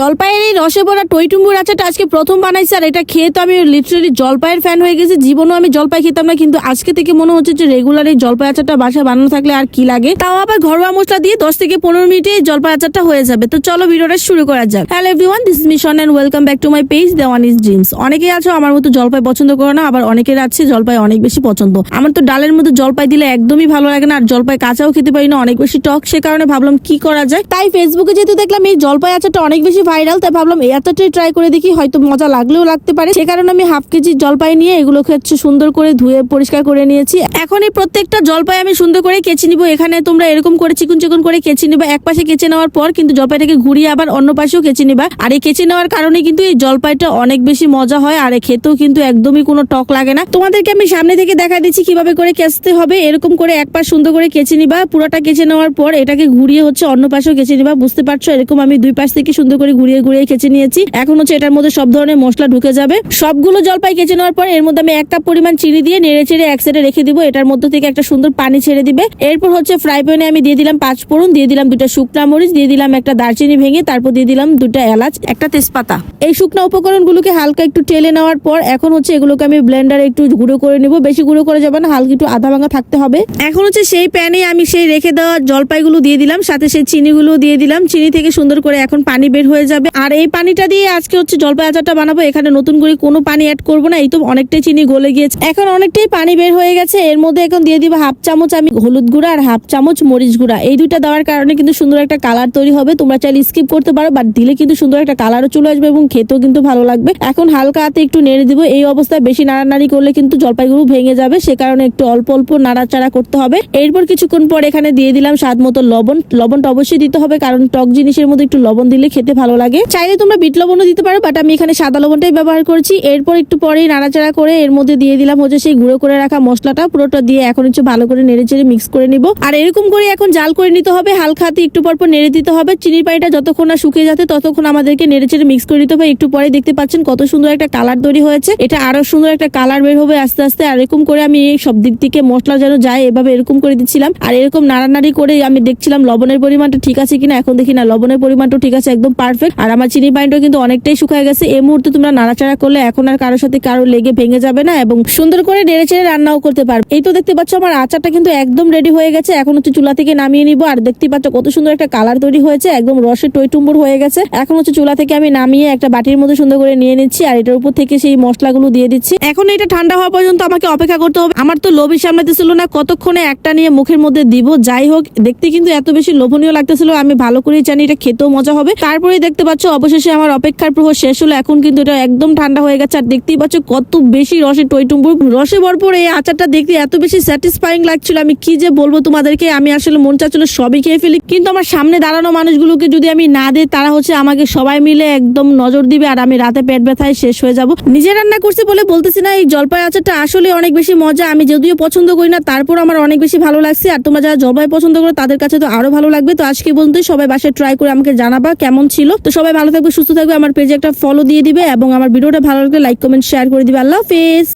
জলপাইয়ের এই রসে ভরা টইটুম্বুর আচারটা আজকে প্রথম বানাইছি, আর এটা খেয়ে তো আমি লিটারালি জলপাইয়ের ফ্যান হয়ে গেছি। জীবনও আমি জলপাই খেতাম না, কিন্তু আজকে থেকে মনে হচ্ছে যে রেগুলার এই জলপাই আচারটা বাসায় বানানো থাকলে আর কি লাগে। তাও আবার ঘরোয়া মশলা দিয়ে দশ থেকে পনেরো মিনিটে এই জলপাই আচারটা হয়ে যাবে। তো চলো ভিডিওটা শুরু করা যাক। Hello everyone this mission and welcome back to my page Dewan is dreams অনেকেই আছো, আমার মতো জলপাই পছন্দ করো না, আবার অনেকের আছে জলপাই অনেক বেশি পছন্দ। আমার তো ডালের মধ্যে জলপাই দিলে একদমই ভালো লাগে না, আর জলপাই কাঁচাও খেতে পারি না, অনেক বেশি টক, সে কারণে ভাবলাম কি করা যায় তাই ফেসবুকে যেহেতু দেখলাম এই জলপাই আচারটা অনেক বেশি ভাইরাল তাই ভাবলাম এতটাই ট্রাই করে দেখি, হয়তো মজা লাগলেও লাগতে পারে। সে কারণে আমি হাফ কেজি জলপাই নিয়ে এগুলোকে হচ্ছে সুন্দর করে ধুয়ে পরিষ্কার করে নিয়েছি। এখন এই প্রত্যেকটা জলপাই আমি সুন্দর করে কেচে নিব। এখানে তোমরা এরকম করে চিকুন চিকুন করে কেচে নিবা। এক পাশে কেচে নেওয়ার পর কিন্তু জলপাইটাকে ঘুরিয়ে আবার অন্য পাশেও কেচে নিবা। আর এই কেচে নেওয়ার কারণে কিন্তু এই জলপাইটা অনেক বেশি মজা হয় আর খেতেও কিন্তু একদমই কোনো টক লাগে না। তোমাদেরকে আমি সামনে থেকে দেখা দিচ্ছি কীভাবে করে কেচতে হবে। এরকম করে এক পাশ সুন্দর করে কেচে নিবা। পুরোটা কেচে নেওয়ার পর এটাকে ঘুরিয়ে হচ্ছে অন্য পাশেও কেচে নিবা। বুঝতে পারছ? এরকম আমি দুই পাশ থেকে সুন্দর করে ঘুরিয়ে ঘুরিয়ে কেচে নিয়েছি। এখন হচ্ছে এটার মধ্যে সব ধরনের মশলা ঢুকে যাবে। সবগুলো জলপাই কেচে নেওয়ার পর এর মধ্যে আমি এক কাপ পরিমাণ চিনি দিয়ে নেড়ে চেড়ে এক সাইডে রেখে দিব। এটার মধ্যে থেকে একটা সুন্দর পানি ছেড়ে দিবে। এরপর হচ্ছে ফ্রাই প্যানে আমি দিয়ে দিলাম পাঁচ ফোড়ন, দিয়ে দিলাম দুটা শুকনা মরিচ, দিয়ে দিলাম একটা দারচিনি ভেঙে, তারপর দিয়ে দিলাম দুটা এলাচ, একটা তেজপাতা। এই শুকনা উপকরণগুলোকে হালকা একটু টেলে নেওয়ার পর এখন হচ্ছে এগুলোকে আমি ব্লেন্ডারে একটু গুঁড়ো করে নিব। বেশি গুঁড়ো করে যাবে না, হালকা একটু আধা ভাঙা থাকতে হবে। এখন হচ্ছে সেই প্যানে আমি সেই রেখে দেওয়া জলপাইগুলো দিয়ে দিলাম, সাথে সেই চিনিগুলো দিয়ে দিলাম। চিনি থেকে সুন্দর করে এখন পানি বের হয়ে যাবে। আর এই পানিটা দিয়ে আজকে হচ্ছে জলপাই আচারটা বানাবো। এখানে নতুন করে কোনো পানি অ্যাড করব না। এই তো অনেকটাই চিনি গলে গিয়েছে। এখন অনেকটাই পানি বের হয়ে গেছে। এর মধ্যে এখন দিয়ে দিব হাফ চামচ আমি হলুদ গুঁড়া আর হাফ চামচ মরিচ গুঁড়া। এই দুইটা দেওয়ার কারণে কিন্তু সুন্দর একটা কালার তৈরি হবে। তোমরা চাইলে স্কিপ করতে পারো বাট দিলে কিন্তু সুন্দর একটা কালারও চলে আসবে এবং খেতেও কিন্তু ভালো লাগবে। এখন হালকা হাতে একটু নেড়ে দিব। এই অবস্থায় বেশি নাড়ানাড়ি করলে কিন্তু জলপাইগুলো ভেঙে যাবে। সে কারণে একটু অল্প অল্প নাড়াচাড়া করতে হবে। এরপর কিছুক্ষণ পর এখানে দিয়ে দিলাম স্বাদ মতো লবণ। লবণটা অবশ্যই দিতে হবে, কারণ টক জিনিসের মধ্যে একটু লবণ দিলে খেতে ভালো লাগে। চাইলে তোমরা বিট লবণও দিতে পারো বাট আমি এখানে সাদা লবণটাই ব্যবহার করছি। এরপর একটু পরেই নাড়াচাড়া করে এর মধ্যে দিয়ে দিলাম হচ্ছে সেই গুঁড়ো করে রাখা মশলাটা। পুরোটা দিয়ে এখন হচ্ছে ভালো করে নেড়ে চেড়ে মিক্স করে নিব। আর এরকম করে এখন জাল করে নিতে হবে, হালকা হাতে একটু পর পর নেড়ে দিতে হবে। চিনির পানিটা যতক্ষণ না শুকিয়ে যাতে ততক্ষণ আমাদেরকে নেড়ে চেড়ে মিক্স করে নিতে হবে। একটু পরে দেখতে পাচ্ছেন কত সুন্দর একটা কালার তৈরি হয়েছে। এটা আরও সুন্দর একটা কালার বের হবে আস্তে আস্তে। আর এরকম করে আমি সব দিক থেকে মশলা যেন যায়, এভাবে এরকম করে দিচ্ছিলাম। আর এরকম নাড়ানাড়ি করে আমি দেখছিলাম লবণের পরিমাণটা ঠিক আছে কিনা। এখন দেখি না, লবণের পরিমাণটা ঠিক আছে, একদম পারফেক্ট আর আমার চিনি পানিটাও কিন্তু অনেকটাই শুকায় গেছে। এই মুহূর্তে তোমরা নাড়াচাড়া করলে এখন আর কারোর সাথে কারও লেগে ভেঙে যাবে না এবং সুন্দর করে নেড়ে চেড়ে রান্নাও করতে পারবে। এই তো দেখতে পাচ্ছ, আমার আচারটা কিন্তু একদম রেডি হয়ে গেছে। এখন হচ্ছে চুলা থেকে নামিয়ে নিব। আর দেখতে পাচ্ছ, কত সুন্দর একটা কালার তৈরি হয়েছে। একদম রসে টইটুম্বুর হয়ে গেছে। এখন হচ্ছে চুলা থেকে আমি নামিয়ে একটা বাটির মধ্যে সুন্দর করে নিয়ে নিচ্ছি। আর এটার উপর থেকে সেই মশলাগুলো দিয়ে দিচ্ছি। এখন এটা ঠান্ডা হওয়া পর্যন্ত আমাকে অপেক্ষা করতে হবে। আমার তো লোভই সামলাতেছিল না। কতক্ষণে একটা নিয়ে মুখের মধ্যে দিব? যাই হোক, দেখতে কিন্তু এত বেশি লোভনীয় লাগতেছিল। আমি ভালো করেই জানি এটা খেতেও মজা হবে। তারপরে দেখতে পাচ্ছ, অবশেষে আমার অপেক্ষার প্রহর শেষ হলো। এখন কিন্তু এটা একদম ঠান্ডা হয়ে গেছে, আর দেখতেই পাচ্ছ কত বেশি রসে টইটুম্বুর রসে ভরপুর এই আচারটা দেখতে এত বেশি স্যাটিসফাইং লাগছিল, আমি কি যে বলব তোমাদেরকে, আমি আসলে মন চাচ্ছিল সবই খেয়ে ফেলি। কিন্তু আমার সামনে দাঁড়ানো মানুষগুলোকে যদি আমি না দিই, তারা হচ্ছে আমাকে সবাই মিলে একদম নজর দিবে, আর আমি রাতে পেট ব্যথায় শেষ হয়ে যাব। নিজে রান্না করছি বলে বলতেছি না, এই জলপাই আচারটা আসলে অনেক বেশি মজা, আমি যদিও পছন্দ করি না, তারপর আমার অনেক বেশি ভালো লাগছে, আর তোমরা যারা জলপাই পছন্দ করো, তাদের কাছে তো আরও ভালো লাগবে। তো আজকে পর্যন্ত সবাই বাসায় ট্রাই করে আমাকে জানাবা কেমন ছিল। তো সবাই ভালো থাকবে, সুস্থ থাকবে, আমার পেজে একটা ফলো দিয়ে দিবে এবং আমার ভিডিওটা ভালো লাগলে লাইক কমেন্ট শেয়ার করে দিবে। আল্লাহ হাফেজ।